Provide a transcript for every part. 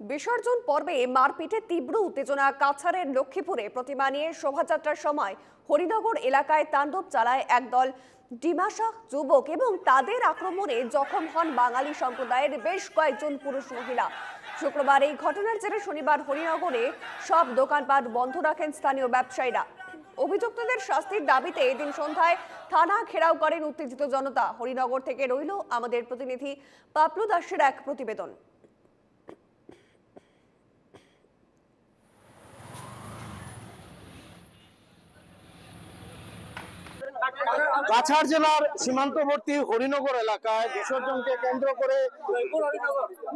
বিসর্জন পর্বে মারপিটে তীব্র উত্তেজনা কাছাড়ের লক্ষ্মীপুরে প্রতিমা নিয়ে শোভাযাত্রার সময় হরিনগর এলাকায় তাণ্ডব চালায় একদল ডিমাসা যুবক এবং তাদের আক্রমণে জখম হন বাঙালি সম্প্রদায়ের বেশ কয়েকজন পুরুষ মহিলা। শুক্রবার এই ঘটনার জেরে শনিবার হরিনগরে সব দোকানপাট বন্ধ রাখেন স্থানীয় ব্যবসায়ীরা। অভিযুক্তদের শাস্তির দাবিতে এদিন সন্ধ্যায় থানা ঘেরাও করেন উত্তেজিত জনতা। হরিনগর থেকে রইল আমাদের প্রতিনিধি পাপলু দাসের এক প্রতিবেদন। কাছাড় জেলার সীমান্তবর্তী হরিনগর এলাকায় বিসর্জনকে কেন্দ্র করে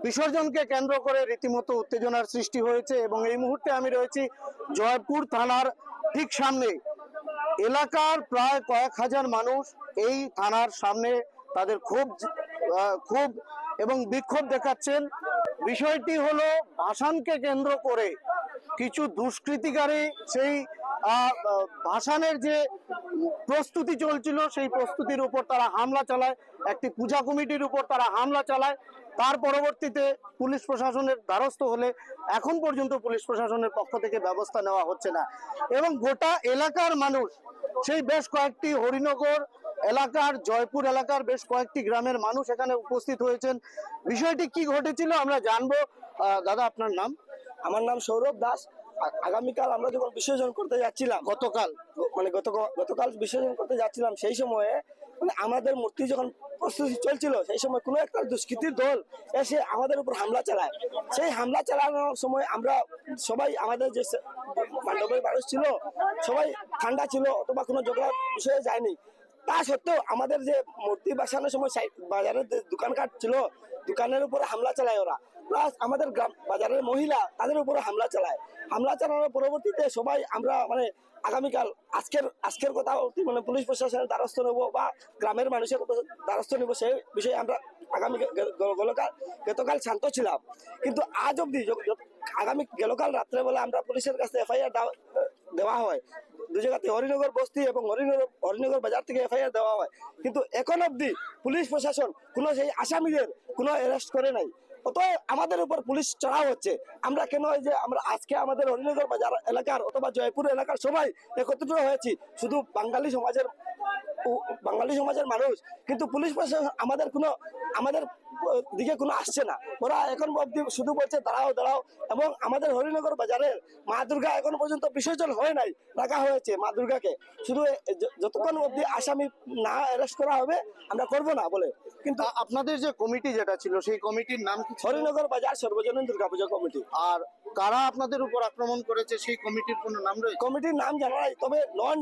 বিসর্জনকে কেন্দ্র করে রীতিমতো উত্তেজনার সৃষ্টি হয়েছে এবং এই মুহূর্তে আমি রয়েছি জয়পুর থানার ঠিক সামনে। এলাকার প্রায় কয়েক হাজার মানুষ এই থানার সামনে তাদের আহ, ক্ষোভ এবং বিক্ষোভ দেখাচ্ছেন। বিষয়টি হলো ভাসানকে কেন্দ্র করে কিছু দুষ্কৃতিকারী সেই ভাসানের যে প্রস্তুতি চলছিল, সেই প্রস্তুতির উপর তারা হামলা চালায়, একটি পূজা কমিটির উপর তারা হামলা চালায়। তার পরবর্তীতে পুলিশ প্রশাসনের দ্বারস্থ হলে এখন পর্যন্ত পুলিশ প্রশাসনের পক্ষ থেকে ব্যবস্থা নেওয়া হচ্ছে না। এবং গোটা এলাকার মানুষ, সেই বেশ কয়েকটি হরিনগর এলাকার, জয়পুর এলাকার বেশ কয়েকটি গ্রামের মানুষ এখানে উপস্থিত হয়েছেন। বিষয়টি কি ঘটেছিল আমরা জানব। দাদা, আপনার নাম? আমার নাম সৌরভ দাস। আগামীকাল আমরা যখন বিসর্জন করতে যাচ্ছিলাম, গতকাল মানে গত গতকাল বিসর্জন করতে যাচ্ছিলাম, সেই সময়ে মানে আমাদের মূর্তি যখন প্রস্তুতি চলছিল, সেই সময় কোনো একটা দুষ্কৃতির দল এসে আমাদের উপর হামলা চালায়। সেই হামলা চালানোর সময় আমরা সবাই, আমাদের যে মান্ডবের মানুষ ছিল, সবাই ঠান্ডা ছিল, অথবা কোনো ঝগড়া বিষয়ে যায়নি। তা সত্ত্বেও আমাদের যে মূর্তি বাসানোর সময় বাজারের দোকানঘাট ছিল, দোকানের উপরে হামলা চালায় ওরা। প্লাস আমাদের গ্রাম বাজারের মহিলা তাদের উপরে হামলা চালায়। হামলা চালানোর পরবর্তীতে সবাই আমরা মানে আগামীকাল আজকের আজকের কথা মানে পুলিশ প্রশাসনের দ্বারস্থ নেব বা গ্রামের মানুষের দ্বারস্থ নেব সেই বিষয়ে আমরা আগামী গতকাল গতকাল শান্ত ছিলাম। কিন্তু আজ অবধি আগামী গেলকাল রাত্রেবেলা আমরা পুলিশের কাছে এফআইআর দেওয়া হয়। দু জায়গাতে হরিনগর বস্তি এবং হরিনগর হরিনগর বাজার থেকে এফআইআর দেওয়া হয়। কিন্তু এখন অবধি পুলিশ প্রশাসন কোনো সেই আসামিদের কোনো অ্যারেস্ট করে নাই। অত আমাদের উপর পুলিশ চড়া হচ্ছে। আমরা কেন ওই যে আমরা আজকে আমাদের হরিনগর বাজার এলাকার অথবা জয়পুর এলাকার সবাই একত্রিত হয়েছি? শুধু বাঙালি সমাজের বাঙালি সমাজের মানুষ কিন্তু পুলিশ প্রশাসন আমাদের কোনো আমাদের দিকে কোনো আসছে না। ওরা এখন অবধি শুধু বলছে দাঁড়াও দাঁড়াও। এবং আমাদের হরিনগর বাজারের মা দুর্গা এখন পর্যন্ত বিসর্জন হয় নাই রাখা হয়েছে মা দুর্গাকে। শুধু যতক্ষণ অবধি আসামি না অ্যারেস্ট করা হবে আমরা করব না বলে। কিন্তু আপনাদের যে কমিটি যেটা ছিল সেই কমিটির নাম কি হরিনগর বাজার সর্বজনীন দুর্গাপূজা কমিটি। আর কারা আপনাদের উপর আক্রমণ করেছে সেই কমিটির কোনো নাম রয়েছে? কমিটির নাম জানা নাই তবে নন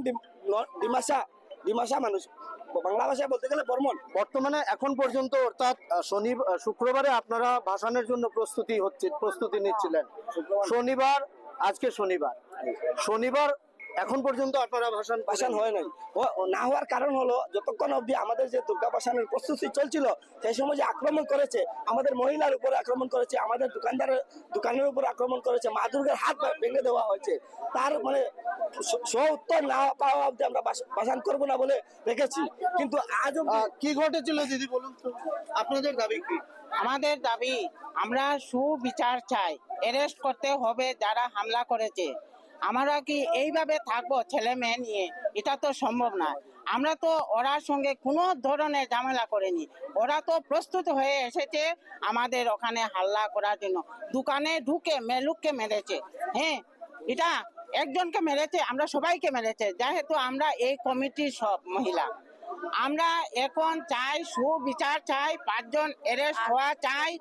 ডিমাসা ডিমাসা মানুষ। বাংলা ভাষায় বলতে গেলে বর্মন। বর্তমানে এখন পর্যন্ত অর্থাৎ শনি শুক্রবারে আপনারা ভাসানের জন্য প্রস্তুতি হচ্ছে প্রস্তুতি নিচ্ছিলেন। শনিবার আজকে শনিবার। শনিবার এখন পর্যন্ত আপনারা ভাসান পাশান হয় নাই। না হওয়ার কারণ হলো যতক্ষণ অবধি আমাদের যে দুর্গা পাশানের প্রস্তুতি চলছিল সেই সময় যে আক্রমণ করেছে আমাদের মহিলার উপরে আক্রমণ করেছে আমাদের দোকানদারের দোকানের উপর আক্রমণ করেছে মা দুর্গার হাত ভেঙে দেওয়া হয়েছে। তার মানে সহ উত্তর না পাওয়া অবধি আমরা বাস- পাশান করব না বলে রেখেছি। কিন্তু আজ কি ঘটেছিল দিদি বলুন তো? আপনাদের দাবি কি? আমাদের দাবি আমরা সুবিচার চাই। অ্যারেস্ট করতে হবে যারা হামলা করেছে। আমরা কি এইভাবে থাকব ছেলে মেয়ে নিয়ে? এটা তো সম্ভব না। আমরা তো ওরার সঙ্গে কোনো ধরনের ঝামেলা করিনি। ওরা তো প্রস্তুত হয়ে এসেছে আমাদের ওখানে হাল্লা করার জন্য। দোকানে ঢুকে মেলুককে মেরেছে। হ্যাঁ এটা একজনকে মেরেছে, আমরা সবাইকে মেরেছে। যেহেতু আমরা এই কমিটির সব মহিলা। আমরা এখন চাই, সুবিচার চাই, পাঁচজন অ্যারেস্ট হওয়া চাই,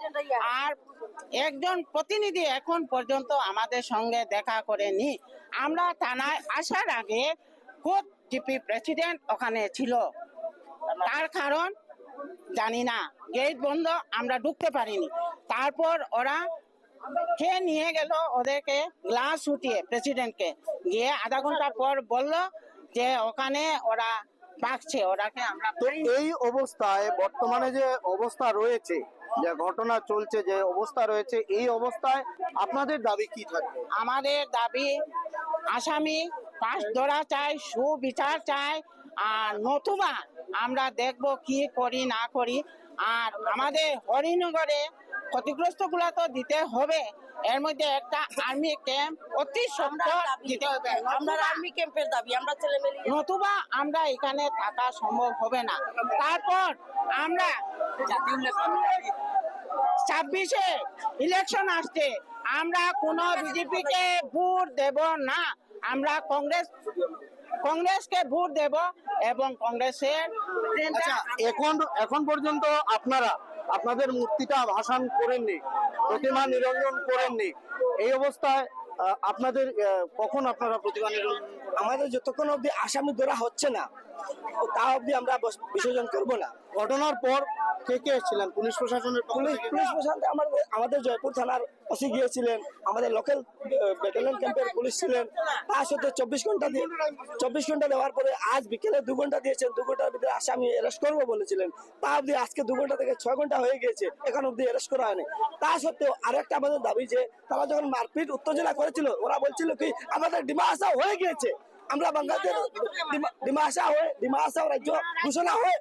আর একজন প্রতিনিধি এখন পর্যন্ত আমাদের সঙ্গে দেখা করেনি। আমরা থানায় আসার আগে কোর্ট জিপি প্রেসিডেন্ট ওখানে ছিল। তার কারণ জানি না। গেট বন্ধ, আমরা ঢুকতে পারিনি। তারপর ওরা কে নিয়ে গেল ওদেরকে গ্লাস উঠিয়ে প্রেসিডেন্টকে। গিয়ে আধা ঘণ্টা পর বলল যে ওখানে ওরা বাঁকছে ওরাকে আমরা এই অবস্থায়, বর্তমানে যে অবস্থা রয়েছে যে ঘটনা চলছে, যে অবস্থা রয়েছে, এই অবস্থায় আপনাদের দাবি কি থাকবে? আমাদের দাবি, আসামি পাশ ধরা চাই, সুবিচার চাই, আর নতুবা আমরা দেখব কি করি, না করি। আর আমাদের হরিনগরে ক্ষতিগ্রস্তগুলা তো দিতে হবে। এর মধ্যে একটা আর্মি ক্যাম্প অতি সত্তর দিতে হবে। আমরা আর্মি ক্যাম্পের দাবি আমরা ছেলে মেয়ে নতুবা আমরা এখানে থাকা সম্ভব হবে না। তারপর আমরা ছাব্বিশে ইলেকশন আসছে। আমরা কোন বিজেপি কে ভোট দেব না। আমরা কংগ্রেস কংগ্রেসকে ভোট দেব এবং কংগ্রেসের আচ্ছা এখন এখন পর্যন্ত আপনারা আপনাদের মূর্তিটা ভাসান করেননি, প্রতিমা নিরঞ্জন করেননি। এই অবস্থায় আপনাদের কখন আপনারা প্রতিমা নিরঞ্জন আমাদের যতক্ষণ অব্দি আসামি ধরা হচ্ছে না তা অবধি আমরা বিসর্জন করব না। ঘটনার পর কে কে এসেছিলেন? পুলিশ প্রশাসনের পুলিশ পুলিশ প্রশাসন আমাদের আমাদের জয়পুর থানার ওসি গিয়েছিলেন। আমাদের লোকাল ব্যাটালিয়ন ক্যাম্পের পুলিশ ছিলেন। চব্বিশ ঘণ্টা দিয়ে চব্বিশ ঘণ্টা দেওয়ার পরে আজ বিকেলে দু ঘণ্টা দিয়েছেন। দু ঘণ্টার ভিতরে আসামি অ্যারেস্ট করব বলেছিলেন। তা অবধি আজকে দু ঘণ্টা থেকে ছয় ঘণ্টা হয়ে গিয়েছে। এখন অবধি অ্যারেস্ট করা হয়নি। তা সত্ত্বেও আরেকটা আমাদের দাবি যে তারা যখন মারপিট উত্তেজনা করেছিল ওরা বলছিল কি আমাদের ডিমা আসা হয়ে গিয়েছে। আমরা বাঙালিদের ডিমা- ডিমা আসা হয়ে ডিমা আসা রাজ্য ঘোষণা হয়ে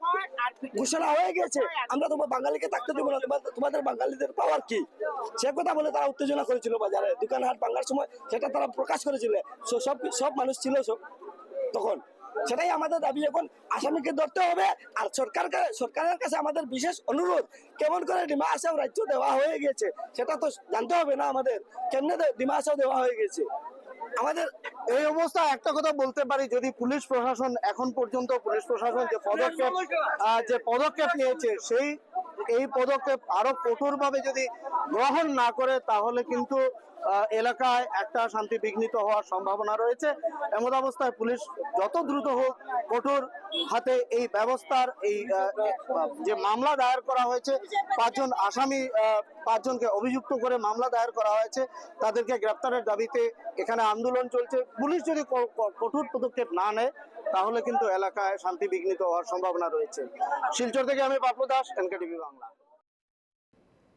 ঘোষণা হয়ে গেছে। আমরা তোমার বাঙালিকে থাকতে দেবো না। তোমাদের- বাঙালিদের পাওয়ার কি? সে কথা বলে তারা উত্তেজনা করেছিল বাজারে। দোকান হাট ভাঙার সময় সেটা তারা প্রকাশ করেছিল। সব সব মানুষ ছিল সব তখন। সেটাই আমাদের দাবি। এখন আসামিকে ধরতে হবে আর সরকার সরকারের কাছে আমাদের বিশেষ অনুরোধ কেমন করে ডিমা আসাম রাজ্য দেওয়া হয়ে গেছে সেটা তো জানতে হবে না আমাদের। কেমনে ডিমা আসাম দেওয়া হয়ে গেছে? আমাদের এই অবস্থা, একটা কথা বলতে পারি, যদি পুলিশ প্রশাসন এখন পর্যন্ত, পুলিশ প্রশাসন যে পদক্ষেপ যে পদক্ষেপ নিয়েছে, সেই এই পদক্ষেপ আরও কঠোরভাবে যদি গ্রহণ না করে, তাহলে কিন্তু এলাকায় একটা শান্তি বিঘ্নিত হওয়ার সম্ভাবনা রয়েছে। এমন অবস্থায় পুলিশ যত দ্রুত হোক কঠোর হাতে এই ব্যবস্থার এই যে মামলা দায়ের করা হয়েছে, পাঁচজন আসামি পাঁচজনকে অভিযুক্ত করে মামলা দায়ের করা হয়েছে, তাদেরকে গ্রেপ্তারের দাবিতে এখানে আন্দোলন চলছে। পুলিশ যদি কঠোর পদক্ষেপ না নেয় তাহলে কিন্তু এলাকায় শান্তি বিঘ্নিত হওয়ার সম্ভাবনা রয়েছে। শিলচর থেকে আমি বাপু দাস, এনকেটিভি বাংলা।